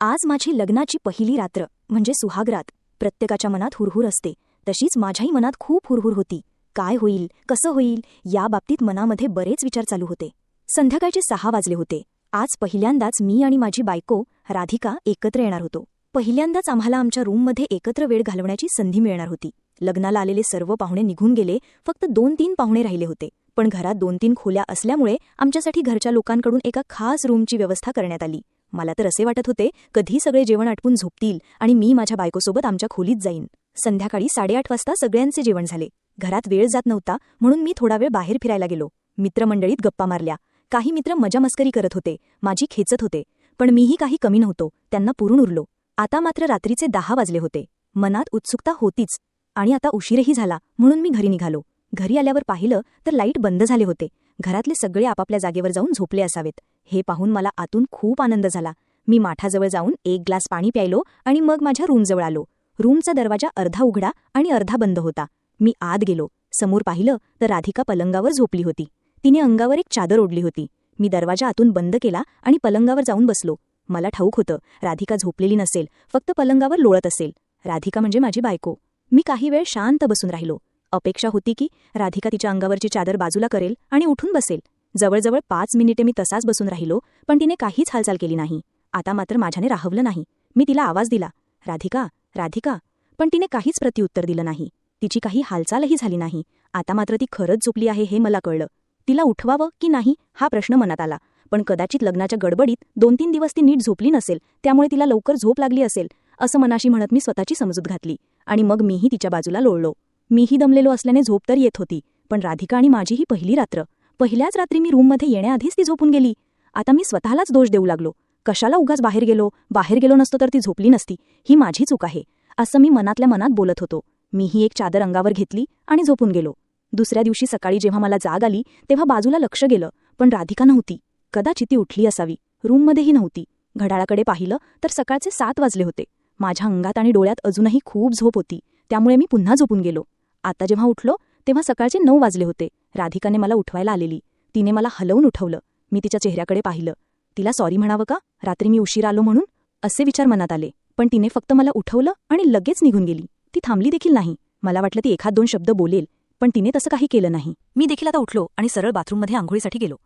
आज माझी लग्नाची पहिली रात्र म्हणजे सुहागरात प्रत्येकाच्या मनात हुरहुर असते. तशीच माझ्याही मनात खूप हुरहुर होती. काय होईल कसं होईल या बाबतीत मनामध्ये बरेच विचार चालू होते. संध्याकाळचे सहा वाजले होते. आज पहिल्यांदाच मी आणि माझी बायको राधिका एकत्र येणार होतो. पहिल्यांदाच आम्हाला आमच्या रूममध्ये एकत्र वेळ घालवण्याची संधी मिळणार होती. लग्नाला आलेले सर्व पाहुणे निघून गेले फक्त दोन तीन पाहुणे राहिले होते. पण घरात दोन तीन खोल्या असल्यामुळे आमच्यासाठी घरच्या लोकांकडून एका खास रूमची व्यवस्था करण्यात आली. मला तर असे वाटत होते कधी सगळे जेवण आटपून झोपतील आणि मी माझ्या बायकोसोबत आमच्या खोलीत जाईन. संध्याकाळी साडेआठ वाजता सगळ्यांचे जेवण झाले. घरात वेळ जात नव्हता म्हणून मी थोडा वेळ बाहेर फिरायला गेलो. मित्रमंडळीत गप्पा मारल्या. काही मित्र मजामस्करी करत होते माझी खेचत होते पण मीही काही कमी नव्हतो त्यांना पुरून उरलो. आता मात्र रात्रीचे दहा वाजले होते. मनात उत्सुकता होतीच आणि आता उशीरही झाला म्हणून मी घरी निघालो. घरी आल्यावर पाहिलं तर लाइट बंद झाले होते. घरातले सगळे आपापल्या जागेवर जाऊन झोपले असावेत. हे पाहून मला आतून खूप आनंद झाला. मी माठाजवळ जाऊन एक ग्लास पाणी प्यायलो आणि मग माझ्या रूमजवळ आलो. रूमचा दरवाजा अर्धा उघडा आणि अर्धा बंद होता. मी आत गेलो. समोर पाहिलं तर राधिका पलंगावर झोपली होती. तिने अंगावर एक चादर ओढली होती. मी दरवाजा आतून बंद केला आणि पलंगावर जाऊन बसलो. मला ठाऊक होतं राधिका झोपलेली नसेल फक्त पलंगावर लोळत असेल. राधिका म्हणजे माझी बायको. मी काही वेळ शांत बसून राहिलो. अपेक्षा होती की राधिका तिच्या अंगावरची चादर बाजूला करेल आणि उठून बसेल. जवळजवळ पाच मिनिटे मी तसाच बसून राहिलो पण तिने काहीच हालचाल केली नाही. आता मात्र माझ्याने राहवलं नाही. मी तिला आवाज दिला राधिका राधिका. पण तिने काहीच प्रत्युत्तर दिलं नाही. तिची काही हालचालही झाली नाही. आता मात्र ती खरंच झोपली आहे हे मला कळलं. तिला उठवावं की नाही हा प्रश्न मनात आला. पण कदाचित लग्नाच्या गडबडीत दोन तीन दिवस ती नीट झोपली नसेल त्यामुळे तिला लवकर झोप लागली असेल असं मनाशी म्हणत मी स्वतःची समजूत घातली. आणि मग मीही तिच्या बाजूला लोळलो. मीही दमलेलो असल्याने झोप तर येत होती पण राधिका आणि माझी ही पहिली रात्र. पहिल्याच रात्री मी रूममध्ये येण्याआधीच ती झोपून गेली. आता मी स्वतःलाच दोष देऊ लागलो. कशाला उगाच बाहेर गेलो? बाहेर गेलो नसतो तर ती झोपली नसती. ही माझी चूक आहे असं मी मनातल्या मनात बोलत होतो. मीही एक चादर अंगावर घेतली आणि झोपून गेलो. दुसऱ्या दिवशी सकाळी जेव्हा मला जाग आली तेव्हा बाजूला लक्ष गेलं पण राधिका नव्हती. कदाचित ती उठली असावी. रूममध्येही नव्हती. घड्याळाकडे पाहिलं तर सकाळचे सात वाजले होते. माझ्या अंगात आणि डोळ्यात अजूनही खूप झोप होती. त्यामुळे मी पुन्हा झोपून गेलो. आता जेव्हा उठलो तेव्हा सकाळचे नऊ वाजले होते. राधिकाने मला उठवायला आलेली. तिने मला हलवून उठवलं. मी तिच्या चेहऱ्याकडे पाहिलं. तिला सॉरी म्हणावं का? रात्री मी उशीर आलो म्हणून असे विचार मनात आले. पण तिने फक्त मला उठवलं आणि लगेच निघून गेली. ती थांबली देखील नाही. मला वाटलं ती एखाद दोन शब्द बोलेल पण तिने तसं काही केलं नाही. मी देखील आता उठलो आणि सरळ बाथरूममध्ये आंघोळीसाठी गेलो.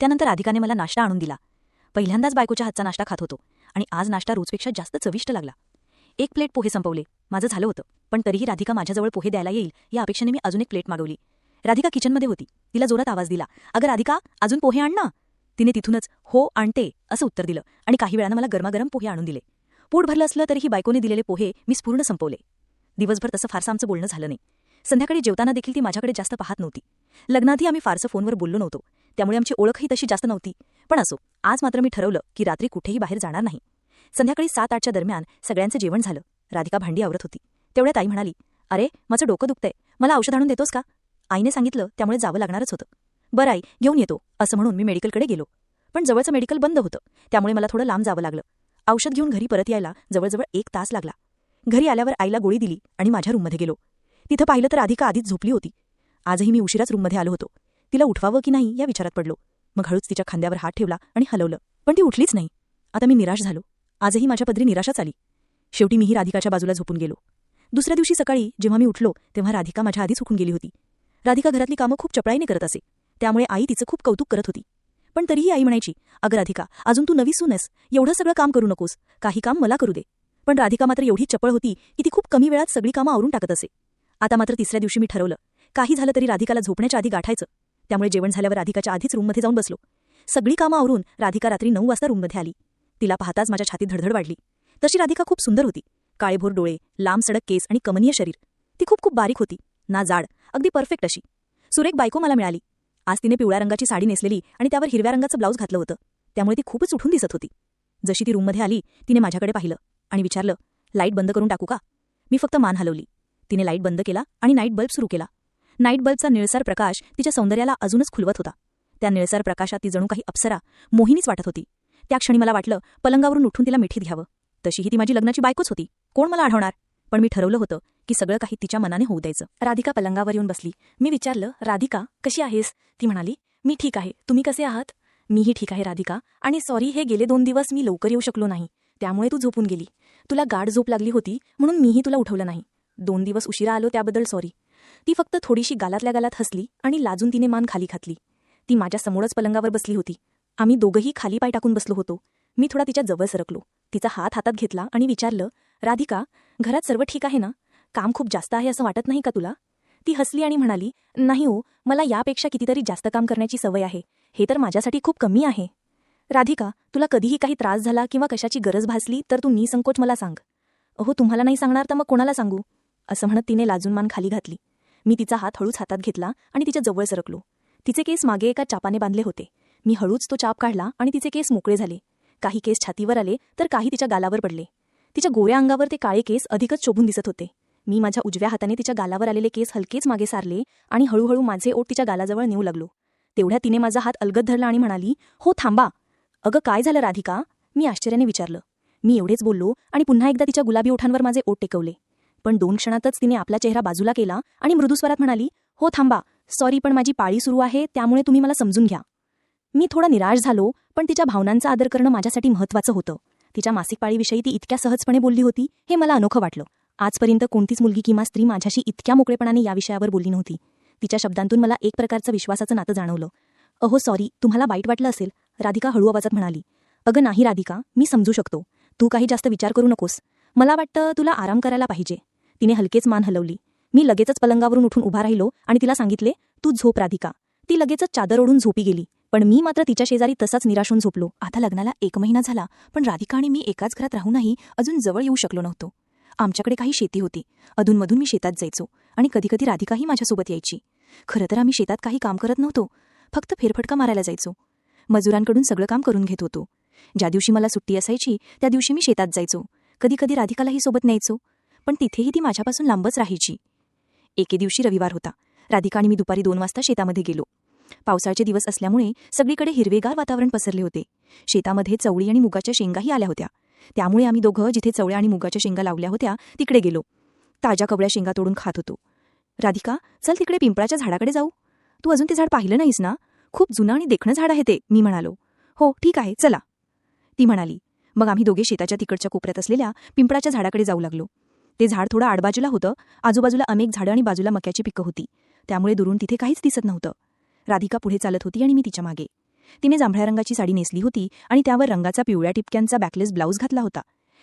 त्यानंतर राधिकाने मला नाश्ता आणून दिला. पहिल्यांदाच बायकोच्या हातचा नाश्ता खात होतो आणि आज नाश्ता रोजपेक्षा जास्त चविष्ट लागला. एक प्लेट पोहे संपवले. माझं झालं होतं. पण तरीही राधिका माझ्याजवळ पोहे द्यायला येईल या अपेक्षेने मी अजून एक प्लेट मागवली. राधिका किचनमध्ये होती. तिला जोरात आवाज दिला. अगं राधिका अजून पोहे आण ना. तिने तिथूनच हो आणते असं उत्तर दिलं आणि काही वेळानं मला गरमागरम पोहे आणून दिले. पोट भरलं असलं तरीही बायकोने दिलेले पोहे मी पूर्ण संपवले. दिवसभर तसं फारसं आमचं बोलणं झालं नाही. संध्याकाळी जेवताना देखील ती माझ्याकडे जास्त पाहत नव्हती. लग्नाआधी आम्ही फारसं फोनवर बोललो नव्हतो. त्यामुळे आमची ओळखही तशी जास्त नव्हती. पण असो आज मात्र मी ठरवलं की रात्री कुठेही बाहेर जाणार नाही. संध्याकाळी सात आठच्या दरम्यान सगळ्यांचं जेवण झालं. राधिका भांडी आवरत होती. तेवढ्यात आई म्हणाली अरे माझं डोकं दुखतंय. मला औषध आणून देतोस का? आईने सांगितलं त्यामुळे जावं लागणारच होतं. बरं आई घेऊन येतो असं म्हणून मी मेडिकलकडे गेलो. पण जवळचं मेडिकल बंद होतं. त्यामुळे मला थोडं लांब जावं लागलं. औषध घेऊन घरी परत यायला जवळजवळ एक तास लागला. घरी आल्यावर आईला गोळी दिली आणि माझ्या रूममध्ये गेलो. तिथं पाहिलं तर राधिका आधीच झोपली होती. आजही मी उशिराच रूममध्ये आलो होतो. तिला उठवावं की नाही या विचारात पडलो. मग हळूच तिच्या खांद्यावर हात ठेवला आणि हलवलं. पण ती उठलीच नाही. आता मी निराश झालो. आजही माझ्या पदरी निराशाच आली. शेवटी मीही राधिकाच्या बाजूला झोपून गेलो. दुसऱ्या दिवशी सकाळी जेव्हा मी उठलो तेव्हा राधिका माझ्या आधीच उठून गेली होती. राधिका घरातली कामं खूप चपळाईने करत असे. त्यामुळे आई तिचं खूप कौतुक करत होती. पण तरीही आई म्हणायची अगं राधिका अजून तू नवी सूनस. एवढं सगळं काम करू नकोस. काही काम मला करू दे. पण राधिका मात्र एवढी चपळ होती की ती खूप कमी वेळात सगळी कामं आवरून टाकत असे. आता मात्र तिसऱ्या दिवशी मी ठरवलं. काही झालं तरी राधिकाला झोपण्याच्या आधी गाठायचं. त्यामुळे जेवण झाल्यावर राधिकाच्या आधीच रूममध्ये जाऊन बसलो. सगळी कामं आवरून राधिका रात्री नऊ वाजता रूममध्ये आली. तिला पाहताच माझ्या छातीत धडधड वाढली. तशी राधिका खूप सुंदर होती. काळेभोर डोळे लांब सडक केस आणि कमनीय शरीर. ती खूप खूप बारीक होती. ना जाड अगदी परफेक्ट अशी. सुरेख बायको मला मिळाली. आज तिने पिवळ्या रंगाची साडी नेसलेली आणि त्यावर हिरव्या रंगाचं ब्लाऊज घातलं होतं. त्यामुळे ती खूपच उठून दिसत होती. जशी ती रूममध्ये आली तिने माझ्याकडे पाहिलं आणि विचारलं लाइट बंद करून टाकू का? मी फक्त मान हलवली. तिने लाइट बंद केला आणि नाईट बल्ब सुरू केला. नाईट बल्बचा निळसर प्रकाश तिच्या सौंदर्याला अजूनच खुलवत होता. त्या निळसर प्रकाशात ती जणू काही अप्सरा मोहिनीच वाटत होती. त्या क्षणी मला वाटलं पलंगावरून उठून तिला मिठीत घ्यावं. तशीही ती माझी लग्नाची बायकोच होती. कोण मला आढवणार पण मी ठरवलं होतं की सगळं काही तिच्या मनाने होऊ द्यायचं. राधिका पलंगावर येऊन बसली. मी विचारलं राधिका कशी आहेस? ती म्हणाली मी ठीक आहे. तुम्ही कसे आहात? मीही ठीक आहे राधिका. आणि सॉरी हे गेले दोन दिवस मी लवकर येऊ शकलो नाही. त्यामुळे तू झोपून गेली. तुला गाढ झोप लागली होती म्हणून मीही तुला उठवलं नाही. दोन दिवस उशिरा आलो त्याबद्दल सॉरी. ती फक्त थोडीशी गालातल्या गालात हसली आणि लाजून तिने मान खाली घातली. ती माझ्या समोरच पलंगावर बसली होती. आम्ही दोघंही खाली पाय टाकून बसलो होतो. मी थोडा तिच्या जवळ सरकलो. तिचा हात हातात घेतला आणि विचारलं राधिका घरात सर्व ठीक आहे ना? काम खूप जास्त आहे असं वाटत नाही का तुला? ती हसली आणि म्हणाली नाही हो मला यापेक्षा कितीतरी जास्त काम करण्याची सवय आहे. हे तर माझ्यासाठी खूप कमी आहे. राधिका तुला कधीही काही त्रास झाला किंवा कशाची गरज भासली तर तू निसंकोच मला सांग. अहो तुम्हाला नाही सांगणार तर मग कोणाला सांगू? असं म्हणत तिने लाजून मान खाली घातली. मी तिचा हात हळूच हातात घेतला आणि तिच्या जवळ सरकलो. तिचे केस मागे एका चापाने बांधले होते. मी हळूच तो चाप काढला आणि तिचे केस मोकळे झाले. काही केस छातीवर आले तर काही तिच्या गालावर पडले. तिच्या गोऱ्या अंगावर ते काळे केस अधिकच शोभून दिसत होते. मी माझ्या उजव्या हाताने तिच्या गालावर आलेले केस हलकेच मागे सारले आणि हळूहळू माझे ओठ तिच्या गालाजवळ नेऊ लागलो. तेवढ्या तिने माझा हात अलगद धरला आणि म्हणाली हो थांबा. अगं काय झालं राधिका? मी आश्चर्याने विचारलं. मी एवढेच बोललो आणि पुन्हा एकदा तिच्या गुलाबी ओठांवर माझे ओट टेकवले. पण दोन क्षणातच तिने आपला चेहरा बाजूला केला आणि मृदुस्वरात म्हणाली हो थांबा. सॉरी पण माझी पाळी सुरू आहे त्यामुळे तुम्ही मला समजून घ्या. मी थोडा निराश झालो पण तिच्या भावनांचा आदर करणं माझ्यासाठी महत्त्वाचं होतं. तिच्या मासिक पाळीविषयी ती इतक्या सहजपणे बोलली होती हे मला अनोखं वाटलं. आजपर्यंत कोणतीच मुलगी किंवा स्त्री माझ्याशी इतक्या मोकळेपणाने या विषयावर बोलली नव्हती. तिच्या शब्दांतून मला एक प्रकारचं विश्वासाचं नातं जाणवलं. अहो सॉरी तुम्हाला वाईट वाटलं असेल राधिका हळू आवाजात म्हणाली. अगं नाही राधिका मी समजू शकतो. तू काही जास्त विचार करू नकोस. मला वाटतं तुला आराम करायला पाहिजे. तिने हलकेच मान हलवली. मी लगेचच पलंगावरून उठून उभा राहिलो आणि तिला सांगितले तू झोप राधिका. ती लगेचच चादर ओढून झोपी गेली. पण मी मात्र तिच्या शेजारी तसाच निराशून झोपलो. आता लग्नाला एक महिना झाला पण राधिका आणि मी एकाच घरात राहूनही अजून जवळ येऊ शकलो नव्हतो. आमच्याकडे काही शेती होती. अधूनमधून मी शेतात जायचो आणि कधीकधी राधिकाही माझ्यासोबत यायची. खरं तर आम्ही शेतात काही काम करत नव्हतो. फक्त फेरफटका मारायला जायचो. मजुरांकडून सगळं काम करून घेत होतो. ज्या दिवशी मला सुट्टी असायची त्या दिवशी मी शेतात जायचो. कधीकधी राधिकालाही सोबत न्यायचो. पण तिथेही ती माझ्यापासून लांबच राहायची. एके दिवशी रविवार होता. राधिका आणि मी दुपारी दोन वाजता शेतामध्ये गेलो. पावसाळ्याचे दिवस असल्यामुळे सगळीकडे हिरवेगार वातावरण पसरले होते. शेतामध्ये चवळी आणि मुगाच्या शेंगाही आल्या होत्या. त्यामुळे आम्ही दोघं जिथे चवळ्या आणि मुगाच्या शेंगा लावल्या होत्या तिकडे गेलो. ताज्या कवळ्या शेंगा तोडून खात होतो. राधिका चल तिकडे पिंपळाच्या झाडाकडे जाऊ. तू अजून ते झाड पाहिलं नाहीस ना? खूप जुनं आणि देखणं झाड आहे ते मी म्हणालो. हो ठीक आहे चला. ती म्हणाली. मग आम्ही दोघे शेताच्या तिकडच्या कोपऱ्यात असलेल्या पिंपळाच्या झाडाकडे जाऊ लागलो. ते झाड थोडं आडबाजूला होतं. आजूबाजूला अनेक झाडं आणि बाजूला मक्याची पिकं होती. त्यामुळे दुरून तिथे काहीच दिसत नव्हतं. राधिका पुढे चालत होती आणि मी तिच्यामागे. तिने जांभळ्या रंगाची साडी नेसली होती आणि त्यावर रंगाचा पिवळ्या टिपक्यांचा बॅकलेस ब्लाऊज घातला होता.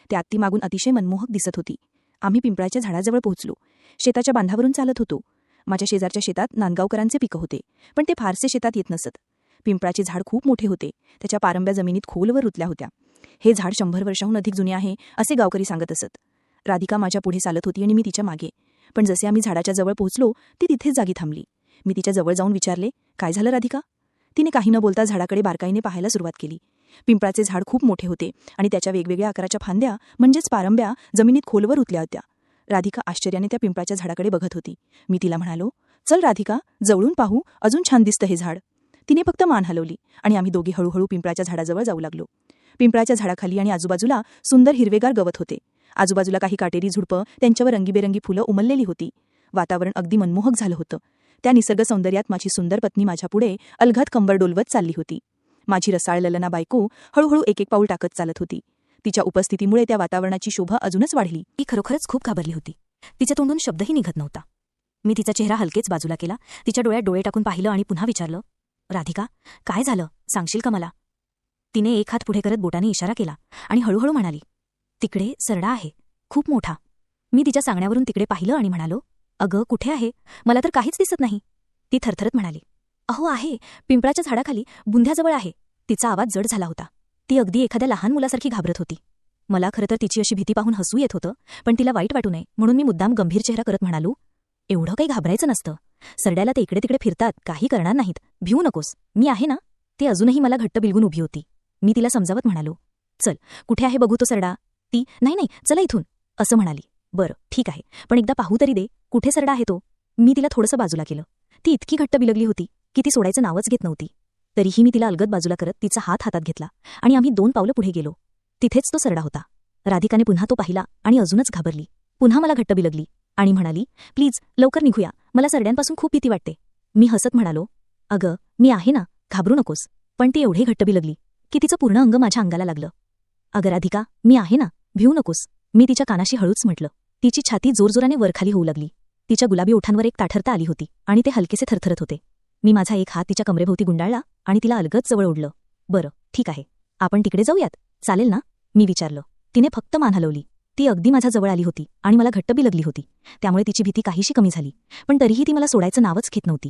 त्यात ती मागून अतिशय मनमोहक दिसत होती. आम्ही पिंपळाच्या झाडाजवळ पोहोचलो. शेताच्या बांधावरून चालत होतो. माझ्या शेजारच्या शेतात नांदगावकरांचे पिकं होते पण ते फारसे शेतात येत नसत. पिंपळाचे झाड खूप मोठे होते. त्याच्या पारंब्या जमिनीत खोलवर रुतल्या होत्या. हे झाड शंभर वर्षाहून अधिक जुने आहे असे गावकरी सांगत असत. राधिका माझ्या पुढे चालत होती आणि मी तिच्यामागे. पण जसे आम्ही झाडाच्या जवळ पोहोचलो ती तिथेच जागी थांबली. मी तिच्या जवळ जाऊन विचारले काय झालं राधिका? तिने काही न बोलता झाडाकडे बारकाईने पाहायला सुरुवात केली. पिंपळाचे झाड खूप मोठे होते आणि त्याच्या वेगवेगळ्या आकाराच्या फांद्या म्हणजेच पारंब्या जमिनीत खोलवर उतल्या होत्या. राधिका आश्चर्याने त्या पिंपळाच्या झाडाकडे बघत होती. मी तिला म्हणालो चल राधिका जवळून पाहू अजून छान दिसतं हे झाड. तिने फक्त मान हलवली आणि आम्ही दोघे हळूहळू पिंपळाच्या झाडाजवळ जाऊ लागलो. पिंपळाच्या झाडाखाली आणि आजूबाजूला सुंदर हिरवेगार गवत होते. आजूबाजूला काही काटेरी झुडपं त्यांच्यावर रंगीबेरंगी फुलं उमललेली होती. वातावरण अगदी मनमोहक झालं होतं. त्या निसर्ग सौंदर्यात माझी सुंदर पत्नी माझ्यापुढे अलघात कंबर डोलवत चालली होती. माझी रसाळ ललना बायको हळूहळू एक एक पाऊल टाकत चालत होती. तिच्या उपस्थितीमुळे त्या वातावरणाची शोभा अजूनच वाढली. ती खरोखरच खूप घाबरली होती. तिच्या तोंडून शब्दही निघत नव्हता. मी तिचा चेहरा हलकेच बाजूला केला. तिच्या डोळ्यात डोळे टाकून पाहिलं आणि पुन्हा विचारलं राधिका काय झालं? सांगशील का मला? तिने एक हात पुढे करत बोटाने इशारा केला आणि हळूहळू म्हणाली तिकडे सरडा आहे. खूप मोठा. मी तिच्या सांगण्यावरून तिकडे पाहिलं आणि म्हणालो अगं कुठे आहे? मला तर काहीच दिसत नाही. ती थरथरत म्हणाली. अहो आहे. पिंपळाच्या झाडाखाली बुंध्याजवळ आहे. तिचा आवाज जड झाला होता. ती अगदी एखाद्या लहान मुलासारखी घाबरत होती. मला खरं तर तिची अशी भीती पाहून हसू येत होतं पण तिला वाईट वाटू नये म्हणून मी मुद्दाम गंभीर चेहरा करत म्हणालो एवढं काही घाबरायचं नसतं. सरड्याला ते इकडे तिकडे फिरतात काही करणार नाहीत. भिवू नकोस. मी आहे ना? ती अजूनही मला घट्ट बिलगून उभी होती. मी तिला समजावत म्हणालो चल कुठे आहे बघू तो सरडा? ती नाही नाही चला इथून. असं म्हणाली. बरं ठीक आहे. पण एकदा पाहू तरी दे. कुठे सरडा आहे तो? मी तिला थोडंसं बाजूला केलं. ती इतकी घट्ट बिलगली होती की ती सोडायचं नावच घेत नव्हती. तरीही मी तिला अलगद बाजूला करत तिचा हात हातात घेतला आणि आम्ही दोन पावलं पुढे गेलो. तिथेच तो सरडा होता. राधिकाने पुन्हा तो पाहिला आणि अजूनच घाबरली. पुन्हा मला घट्ट बिलगली आणि म्हणाली प्लीज लवकर निघूया. मला सरड्यांपासून खूप भीती वाटते. मी हसत म्हणालो अगं मी आहे ना. घाबरू नकोस. पण ती एवढी घट्ट बिलगली की तिचं पूर्ण अंग माझ्या अंगाला लागलं. अगं राधिका मी आहे ना. भिवू नकोस. मी तिच्या कानाशी हळूच म्हटलं. तिची छाती जोरजोराने वरखाली होऊ लागली. तिच्या गुलाबी ओठांवर एक ताठरता आली होती आणि ते हलकेसे थरथरत होते. मी माझा एक हात तिच्या कमरेभोवती गुंडाळला आणि तिला अलगद जवळ ओढलं. बरं ठीक आहे. आपण तिकडे जाऊयात. चालेल ना? मी विचारलं. तिने फक्त मान हलवली. ती अगदी माझ्या जवळ आली होती आणि मला घट्ट लगली होती. त्यामुळे तिची भीती काहीशी कमी झाली. पण तरीही ती मला सोडायचं नावच घेत नव्हती.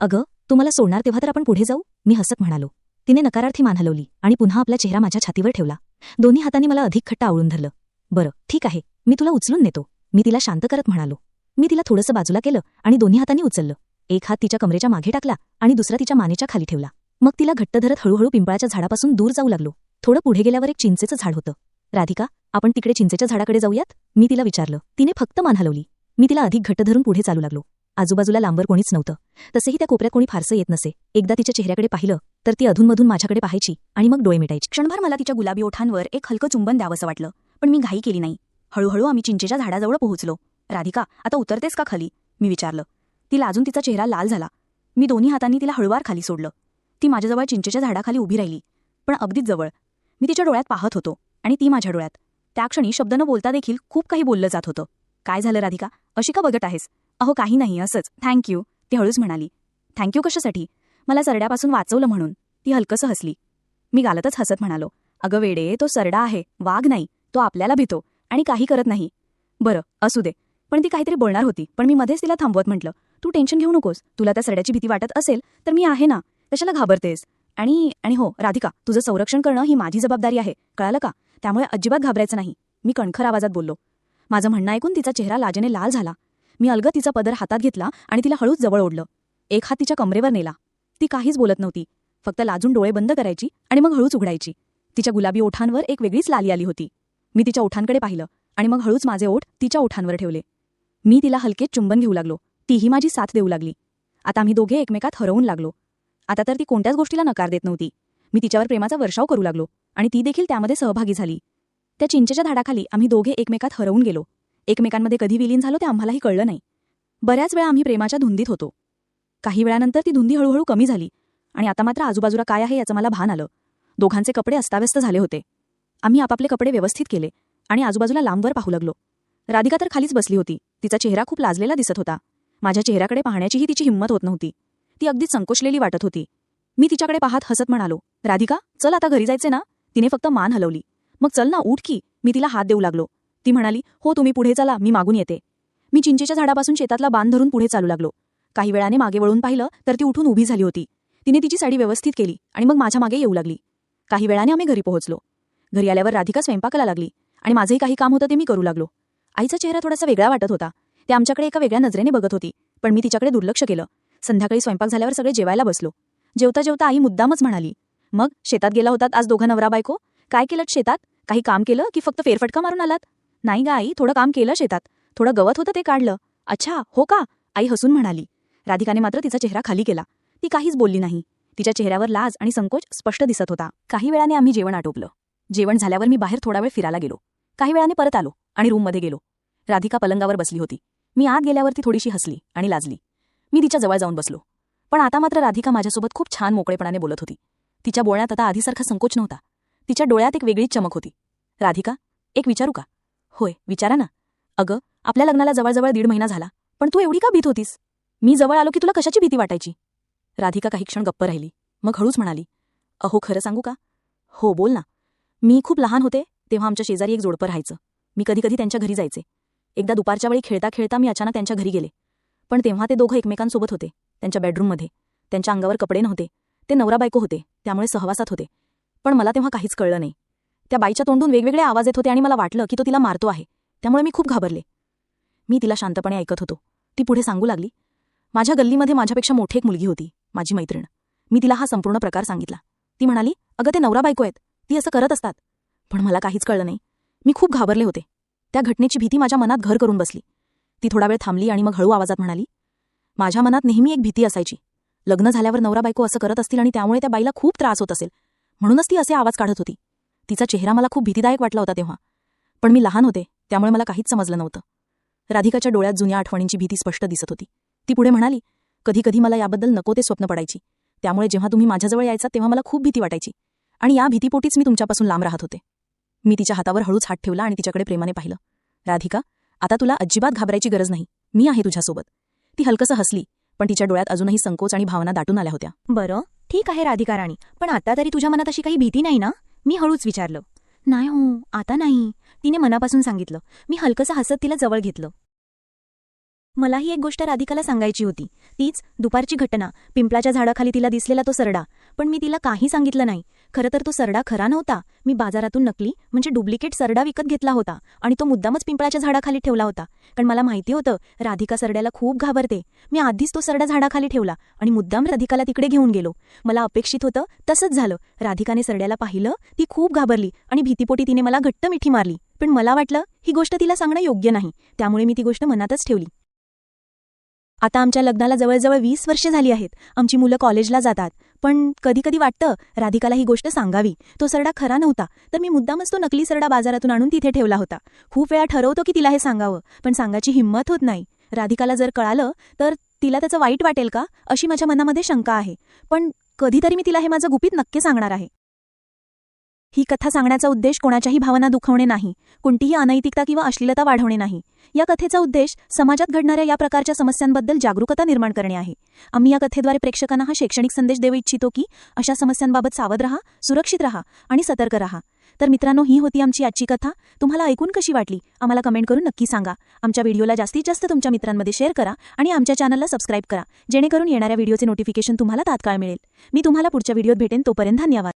अगं तू मला सोडणार तेव्हा तर आपण पुढे जाऊ? मी हसत म्हणालो. तिने नकारार्थी मान हलवली आणि पुन्हा आपला चेहरा माझ्या छातीवर ठेवला. दोन्ही हातांनी मला अधिक खट्ट आवळून धरलं. बरं ठीक आहे. मी तुला उचलून नेतो. मी तिला शांत करत म्हणालो. मी तिला थोडंसं बाजूला केलं आणि दोन्ही हातांनी उचललं. एक हात तिच्या कमरेच्या मागे टाकला आणि दुसरा तिच्या मानेच्या खाली ठेवला. मग तिला घट्ट धरत हळूहळू पिंपळाच्या झाडापासून दूर जाऊ लागलो. थोडं पुढे गेल्यावर एक चिंचेचं झाड होतं. राधिका आपण तिकडे चिंचेच्या झाडाकडे जाऊयात? मी तिला विचारलं. तिने फक्त मान हलवली. मी तिला अधिक घट्ट धरून पुढे चालू लागलो. आजूबाजूला लांबर कोणीच नव्हतं. तसेही त्या कोपऱ्यात कोणी फारसं येत नसे. एकदा तिच्या चेहऱ्याकडे पाहिलं तर ती अधूनमधून माझ्याकडे पाहायची आणि मग डोळे मिटायची. क्षणभर मला तिच्या गुलाबी ओठांवर एक हलकं चुंबन द्यावंसं वाटलं पण मी घाई केली नाही. हळूहळू आम्ही चिंचेच्या झाडाजवळ पोहोचलो. राधिका आता उतरतेस का खाली? मी विचारलं. तिला अजून तिचा चेहरा लाल झाला. मी दोन्ही हातांनी तिला हळूवार खाली सोडलं. ती माझ्याजवळ चिंचेच्या झाडाखाली उभी राहिली पण अगदीच जवळ. मी तिच्या डोळ्यात पाहत होतो आणि ती माझ्या डोळ्यात. त्या क्षणी शब्द न बोलता देखील खूप काही बोललं जात होतं. काय झालं राधिका? अशी का बघत आहेस? अहो काही नाही असंच. थँक्यू ती हळूच म्हणाली. थँक्यू कशासाठी? मला सरड्यापासून वाचवलं म्हणून. ती हलकंसं हसली. मी गालतच हसत म्हणालो. अगं वेडे तो सरडा आहे. वाघ नाही. तो आपल्याला भीतो आणि काही करत नाही. बरं असू दे. पण ती काहीतरी बोलणार होती. पण मी मध्येच तिला थांबवत म्हटलं तू टेन्शन घेऊ नकोस. तुला त्या सड्याची भीती वाटत असेल तर मी आहे ना. कशाला घाबरतेस? आणि आणि हो राधिका तुझं संरक्षण करणं ही माझी जबाबदारी आहे. कळालं का? त्यामुळे अजिबात घाबरायचं नाही. मी कणखर आवाजात बोललो. माझं म्हणणं ऐकून तिचा चेहरा लाजेने लाल झाला. मी अलगद तिचा पदर हातात घेतला आणि तिला हळूच जवळ ओढलं. एक हात तिच्या कमरेवर नेला. ती काहीच बोलत नव्हती. फक्त लाजून डोळे बंद करायची आणि मग हळूच उघडायची. तिच्या गुलाबी ओठांवर एक वेगळीच लाली आली होती. मी तिच्या ओठांकडे पाहिलं आणि मग हळूच माझे ओठ तिच्या ओठांवर ठेवले. मी तिला हलके चुंबन घेऊ लागलो. तीही माझी साथ देऊ लागली. आता आम्ही दोघे एकमेकात हरवून लागलो. आता तर ती कोणत्याच गोष्टीला नकार देत नव्हती. मी तिच्यावर प्रेमाचा वर्षाव करू लागलो आणि ती देखील त्यामध्ये सहभागी झाली. त्या चिंचेच्या झाडाखाली आम्ही दोघे एकमेकात हरवून गेलो. एकमेकांमध्ये कधी विलीन झालो ते आम्हालाही कळलं नाही. बऱ्याच वेळा आम्ही प्रेमाच्या धुंदीत होतो. काही वेळानंतर ती धुंदी हळूहळू कमी झाली आणि आता मात्र आजूबाजूला काय आहे याचं मला भान आलं. दोघांचे कपडे अस्ताव्यस्त झाले होते. आम्ही आपापले कपडे व्यवस्थित केले आणि आजूबाजूला लांबवर पाहू लागलो. राधिका तर खालीच बसली होती. तिचा चेहरा खूप लाजलेला दिसत होता. माझ्या चेहऱ्याकडे पाहण्याचीही तिची हिंमत होत नव्हती. ती अगदी संकोचलेली वाटत होती. मी तिच्याकडे पाहत हसत म्हणालो राधिका चल आता घरी जायचे ना? तिने फक्त मान हलवली. मग चल ना उठ की. मी तिला हात देऊ लागलो. ती म्हणाली हो तुम्ही पुढे चला मी मागून येते. मी चिंचेच्या झाडापासून शेतातला बांध धरून पुढे चालू लागलो. काही वेळाने मागे वळून पाहिलं तर ती उठून उभी झाली होती. तिने तिची साडी व्यवस्थित केली आणि मग माझ्या मागे येऊ लागली. काही वेळाने आम्ही घरी पोहोचलो. घरी आल्यावर राधिका स्वयंपाकाला लागली आणि माझंही काही काम होतं ते मी करू लागलो. आईचा चेहरा थोडासा वेगळा वाटत होता. ते आमच्याकडे एका वेगळ्या नजरेने बघत होती पण मी तिच्याकडे दुर्लक्ष केलं. संध्याकाळी स्वयंपाक झाल्यावर सगळे जेवायला बसलो. जेवता जेवता आई मुद्दामच म्हणाली मग शेतात गेला होतात आज दोघं नवरा बायको? काय केलं शेतात? काही काम केलं की फक्त फेरफटका मारून आलात? नाही गा आई थोडं काम केलं शेतात. थोडं गवत होतं ते काढलं. अच्छा हो का? आई हसून म्हणाली. राधिकाने मात्र तिचा चेहरा खाली केला. ती काहीच बोलली नाही. तिच्या चेहऱ्यावर लाज आणि संकोच स्पष्ट दिसत होता. काही वेळाने आम्ही जेवण आटोपलं. जेवण झाल्यावर मी बाहेर थोडा वेळ फिरायला गेलो. काही वेळाने परत आलो आणि रूममध्ये गेलो. राधिका पलंगावर बसली होती. मी आत गेल्यावर ती थोडीशी हसली आणि लाजली. मी तिच्या जवळ जाऊन बसलो. पण आता मात्र राधिका माझ्यासोबत खूप छान मोकळेपणाने बोलत होती. तिच्या बोलण्यात आता आधीसारखा संकोच नव्हता. तिच्या डोळ्यात एक वेगळीच चमक होती. राधिका एक विचारू का? होय विचारा ना. अगं आपल्या लग्नाला जवळजवळ दीड महिना झाला पण तू एवढी का भीत होतीस? मी जवळ आलो की तुला कशाची भीती वाटायची? राधिका काही क्षण गप्प राहिली मग हळूच म्हणाली अहो खरं सांगू का? हो बोल ना. मी खूप लहान होते तेव्हा आमच्या शेजारी एक जोडपं राहायचं. मी कधी कधी त्यांच्या घरी जायचे. एकदा दुपारच्या वेळी खेळता खेळता मी अचानक त्यांच्या घरी गेले. पण तेव्हा ते दोघं एकमेकांसोबत होते. त्यांच्या बेडरूममध्ये त्यांच्या अंगावर कपडे नव्हते. ते नवरा बायको होते. त्यामुळे सहवासात होते. पण मला तेव्हा काहीच कळलं नाही. त्या बाईच्या तोंडून वेगवेगळे आवाज येत होते आणि मला वाटलं की तो तिला मारतो आहे. त्यामुळे मी खूप घाबरले. मी तिला शांतपणे ऐकत होतो. ती पुढे सांगू लागली. माझ्या गल्लीमध्ये माझ्यापेक्षा मोठी एक मुलगी होती माझी मैत्रीण. मी तिला हा संपूर्ण प्रकार सांगितला. ती म्हणाली अगं ते नवरा बायको आहेत. ती असं करत असतात. पण मला काहीच कळलं नाही. मी खूप घाबरले होते. त्या घटनेची भीती माझ्या मनात घर करून बसली. ती थोडा वेळ थांबली आणि मग हळू आवाजात म्हणाली माझ्या मनात नेहमी एक भीती असायची. लग्न झाल्यावर नवरा बायको असं करत असतील आणि त्यामुळे त्या बाईला खूप त्रास होत असेल. म्हणूनच ती असे आवाज काढत होती. तिचा चेहरा मला खूप भीतीदायक वाटला होता तेव्हा. पण मी लहान होते त्यामुळे मला काहीच समजलं नव्हतं. राधिकाच्या डोळ्यात जुन्या आठवणींची भीती स्पष्ट दिसत होती. ती पुढे म्हणाली कधी कधी मला याबद्दल नको ते स्वप्न पडायची. त्यामुळे जेव्हा तुम्ही माझ्याजवळ यायचा तेव्हा मला खूप भीती वाटायची. आणि या भीतीपोटीच मी तुमच्यापासून लांब राहत होते. मी तिच्या हातावर हळूच हात ठेवला आणि तिच्याकडे प्रेमाने पाहिलं. राधिका आता तुला अजिबात घाबरायची गरज नाही. मी आहे तुझ्यासोबत. ती हलकसं हसली पण तिच्या डोळ्यात अजूनही संकोच आणि भावना दाटून आल्या होत्या. बरं ठीक आहे राधिका राणी पण आता तरी तुझ्या मनात अशी काही भीती नाही ना? मी हळूच विचारलं. नाही हो आता नाही. तिने मनापासून सांगितलं. मी हलकसं हसत तिला जवळ घेतलं. मलाही एक गोष्ट राधिकाला सांगायची होती. तीच दुपारची घटना. पिंपळाच्या झाडाखाली तिला दिसलेला तो सरडा. पण मी तिला काही सांगितलं नाही. खरं तर तो सरडा खरा नव्हता. मी बाजारातून नकली म्हणजे डुप्लिकेट सरडा विकत घेतला होता आणि तो मुद्दामच पिंपळाच्या झाडाखाली ठेवला होता. कारण मला माहिती होतं राधिका सरड्याला खूप घाबरते. मी आधीच तो सरडा झाडाखाली ठेवला आणि मुद्दाम राधिकाला तिकडे घेऊन गेलो. मला अपेक्षित होतं तसंच झालं. राधिकाने सरड्याला पाहिलं ती खूप घाबरली आणि भीतीपोटी तिने मला घट्ट मिठी मारली. पण मला वाटलं ही गोष्ट तिला सांगणं योग्य नाही. त्यामुळे मी ती गोष्ट मनातच ठेवली. आता आमच्या लग्नाला जवळजवळ वीस वर्षे झाली आहेत. आमची मुलं कॉलेजला जातात. पण कधी कधी वाटतं राधिकाला ही गोष्ट सांगावी. तो सरडा खरा नव्हता. तर मी मुद्दामच तो नकली सरडा बाजारातून आणून तिथे ठेवला होता. खूप वेळा ठरवतो की तिला हे सांगावं पण सांगायची हिंमत होत नाही. राधिकाला जर कळालं तर तिला त्याचं वाईट वाटेल का? अशी माझ्या मनामध्ये शंका आहे. पण कधीतरी मी तिला हे माझं गुपित नक्की सांगणार आहे. ही कथा सांगण्याचा उद्देश कोणाच्याही भावना दुखवणे नाही कोणतीही अनैतिकता किंवा अश्लीलता वाढवणे नाही. या कथेचा उद्देश समाजात घडणाऱ्या या प्रकारच्या समस्यांबद्दल जागरूकता निर्माण करणे आहे. आम्ही या कथेद्वारे प्रेक्षकांना हा शैक्षणिक संदेश देऊ इच्छितो की अशा समस्यांबाबत सावध रहा सुरक्षित रहा आणि सतर्क रहा. तर मित्रांनो ही होती आमची आजची कथा. तुम्हाला ऐकून कशी वाटली? आम्हाला कमेंट करून नक्की सांगा. आमच्या व्हिडिओला जास्तीत जास्त तुमच्या मित्रांमध्ये शेअर करा आणि आमच्या चॅनलला सबस्क्राईब करा जेणेकरून येणाऱ्या व्हिडिओचे नोटिफिकेशन तुम्हाला तात्काळ मिळेल. मी तुम्हाला पुढच्या व्हिडिओत भेटेन तोपर्यंत धन्यवाद.